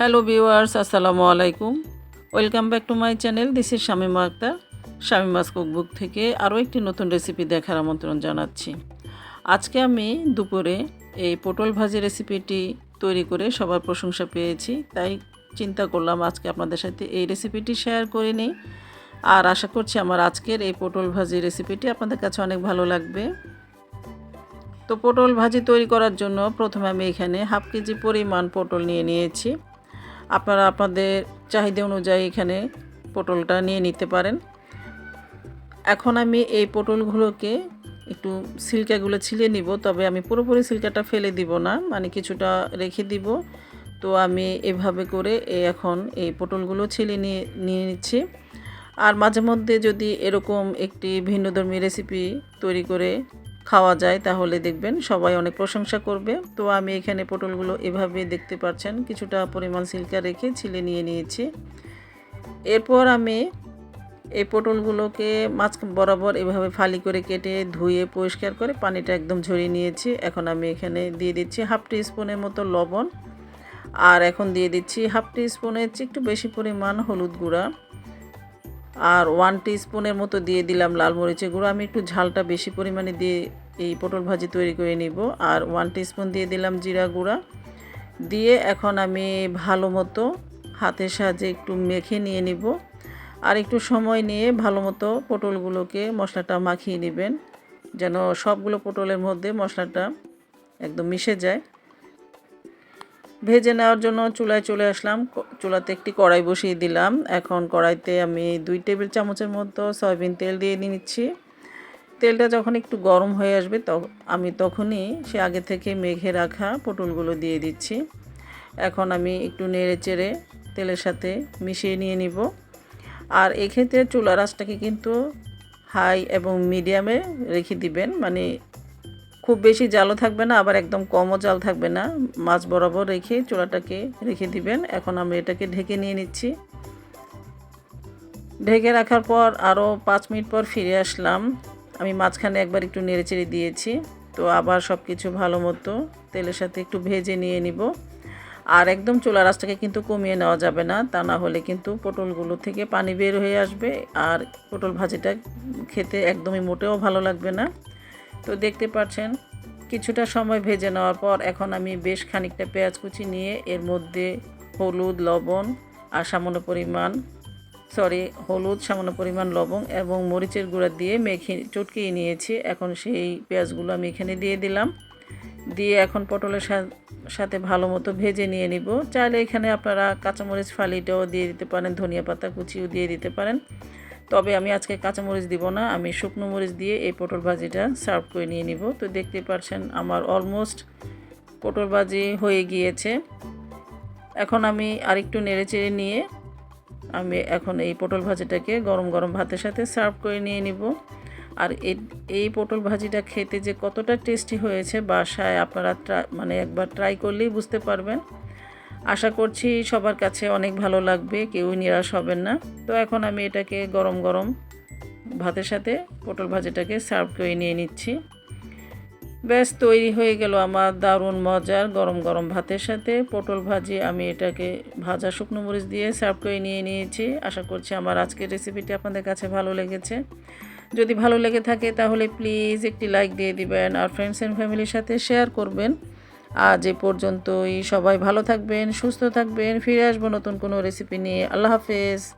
Hello viewers আসসালামু আলাইকুম। Welcome back to my channel this is Shamima Akter Shamima's cookbook থেকে আরও একটি নতুন রেসিপি দেখার আমন্ত্রণ জানাচ্ছি। আজকে আমি দুপুরে এই পটল ভাজি রেসিপিটি তৈরি করে সবার প্রশংসা পেয়েছি, তাই চিন্তা করলাম আজকে আপনাদের সাথে এই রেসিপিটি শেয়ার করে নিই। আর আশা করছি আমার আজকের এই পটল ভাজি রেসিপিটি আপনাদের কাছে অনেক ভালো লাগবে। তো পটল ভাজি তৈরি করার জন্য প্রথমে আমি এখানে হাফ কেজি পরিমাণ পটল নিয়ে নিয়েছি। আপনারা আপনাদের চাহিদা অনুযায়ী এখানে পটলটা নিয়ে নিতে পারেন। এখন আমি এই পটলগুলোকে একটু সিল্কাগুলো ছিলিয়ে নিব, তবে আমি পুরোপুরি সিল্কাটা ফেলে দিব না মানে কিছুটা রেখে দিব। তো আমি এভাবে করে এখন এই পটলগুলো ছিলিয়ে নিয়ে নিয়ে নিচ্ছি। আর মাঝে মধ্যে যদি এরকম একটি ভিন্নধর্মী রেসিপি তৈরি করে খাওয়া যায়, তাহলে দেখবেন সবাই অনেক প্রশংসা করবে। তো আমি এখানে পটলগুলো এভাবে দেখতে পাচ্ছেন, কিছুটা পরিমাণ সিল্কা রেখে ছিলে নিয়ে নিয়েছি। এরপর আমি এই পটলগুলোকে মাছ বরাবর এভাবে ফালি করে কেটে ধুয়ে পরিষ্কার করে পানিটা একদম ঝরিয়ে নিয়েছি। এখন আমি এখানে দিয়ে দিচ্ছি হাফ টি স্পুনের মতো লবণ। আর এখন দিয়ে দিচ্ছি হাফ টি স্পুনের একটু বেশি পরিমাণ হলুদ গুঁড়া। আর ওয়ান স্পুনের মতো দিয়ে দিলাম লাল মরিচের গুঁড়ো। আমি একটু ঝালটা বেশি পরিমাণে দিয়ে এই পটল ভাজি তৈরি করে নিব। আর ওয়ান স্পুন দিয়ে দিলাম জিরা গুঁড়া। দিয়ে এখন আমি ভালো মতো হাতের সাহায্যে একটু মেখে নিয়ে নিব। আর একটু সময় নিয়ে ভালো মতো পটলগুলোকে মশলাটা মাখিয়ে নেবেন, যেন সবগুলো পটলের মধ্যে মশলাটা একদম মিশে যায়। ভেজে নেওয়ার জন্য চুলায় চলে আসলাম। চুলাতে একটি কড়াই বসিয়ে দিলাম। এখন কড়াইতে আমি দুই টেবিল চামচের মতো সয়াবিন তেল দিয়ে নিচ্ছি। তেলটা যখন একটু গরম হয়ে আসবে আমি তখনই সে আগে থেকে মেঘে রাখা পটলগুলো দিয়ে দিচ্ছি। এখন আমি একটু নেড়ে চেড়ে তেলের সাথে মিশিয়ে নিয়ে নিব। আর এক্ষেত্রে চুলা রাসটাকে কিন্তু হাই এবং মিডিয়ামে রেখে দিবেন। মানে খুব বেশি জালও থাকবে না, আবার একদম কমও জাল থাকবে না। মাছ বরাবর রেখে চুলাটাকে রেখে দিবেন। এখন আমি এটাকে ঢেকে নিয়ে নিচ্ছি। ঢেকে রাখার পর আরও পাঁচ মিনিট পর ফিরে আসলাম। আমি মাঝখানে একবার একটু নেড়েচেড়ে দিয়েছি। তো আবার সব কিছু ভালো মতো তেলের সাথে একটু ভেজে নিয়ে নিব। আর একদম চুলা রাসটাকে কিন্তু কমিয়ে নেওয়া যাবে না, তা না হলে কিন্তু পটলগুলো থেকে পানি বের হয়ে আসবে। আর পটল ভাজিটা খেতে একদমই মোটেও ভালো লাগবে না। তো দেখতে পাচ্ছেন, কিছুটা সময় ভেজে নেওয়ার পর এখন আমি বেশ খানিকটা পেঁয়াজ কুচি নিয়ে এর মধ্যে হলুদ, লবণ আর সামান্য পরিমাণ সরি হলুদ, সামান্য পরিমাণ লবণ এবং মরিচের গুঁড়া দিয়ে মেখে, চটকিয়ে নিয়েছি। এখন সেই পেঁয়াজগুলো আমি এখানে দিয়ে দিলাম। দিয়ে এখন পটলের সাথে ভালো মতো ভেজে নিয়ে নিব। চাইলে এখানে আপনারা কাঁচামরিচ ফালিটাও দিয়ে দিতে পারেন, ধনিয়া পাতা কুচিও দিয়ে দিতে পারেন। তবে আমি আজকে কাঁচামরিচ দিব না, আমি শুকনো মরিচ দিয়ে এই পটল ভাজিটা সার্ভ করে নিয়ে নিব। তো দেখতে পাচ্ছেন আমার অলমোস্ট পটল ভাজি হয়ে গিয়েছে। এখন আমি আরেকটু নেড়ে চেড়ে নিয়ে আমি এখন এই পটল ভাজিটাকে গরম গরম ভাতের সাথে সার্ভ করে নিয়ে নিব। আর এই পটল ভাজিটা খেতে যে কতটা টেস্টি হয়েছে বাসায় আপনারা মানে একবার ট্রাই করলেই বুঝতে পারবেন। আশা করছি সবার কাছে অনেক ভালো লাগবে, কেউই নিরাশ হবেন না। তো এখন আমি এটাকে গরম গরম ভাতের সাথে পটল ভাজিটাকে সার্ভ করে নিয়ে নিচ্ছি। ব্যাস, তৈরি হয়ে গেল আমার দারুণ মজার গরম গরম ভাতের সাথে পটল ভাজি। আমি এটাকে ভাজা শুকনো মরিচ দিয়ে সার্ভ করে নিয়ে নিয়েছি। আশা করছি আমার আজকের রেসিপিটি আপনাদের কাছে ভালো লেগেছে। যদি ভালো লেগে থাকে তাহলে প্লিজ একটি লাইক দিয়ে দিবেন আর ফ্রেন্ডস অ্যান্ড ফ্যামিলির সাথে শেয়ার করবেন। আজ এ পর্যন্তই। সবাই ভালো থাকবেন, সুস্থ থাকবেন। ফিরে আসব নতুন কোনো রেসিপি নিয়ে। আল্লাহ হাফেজ।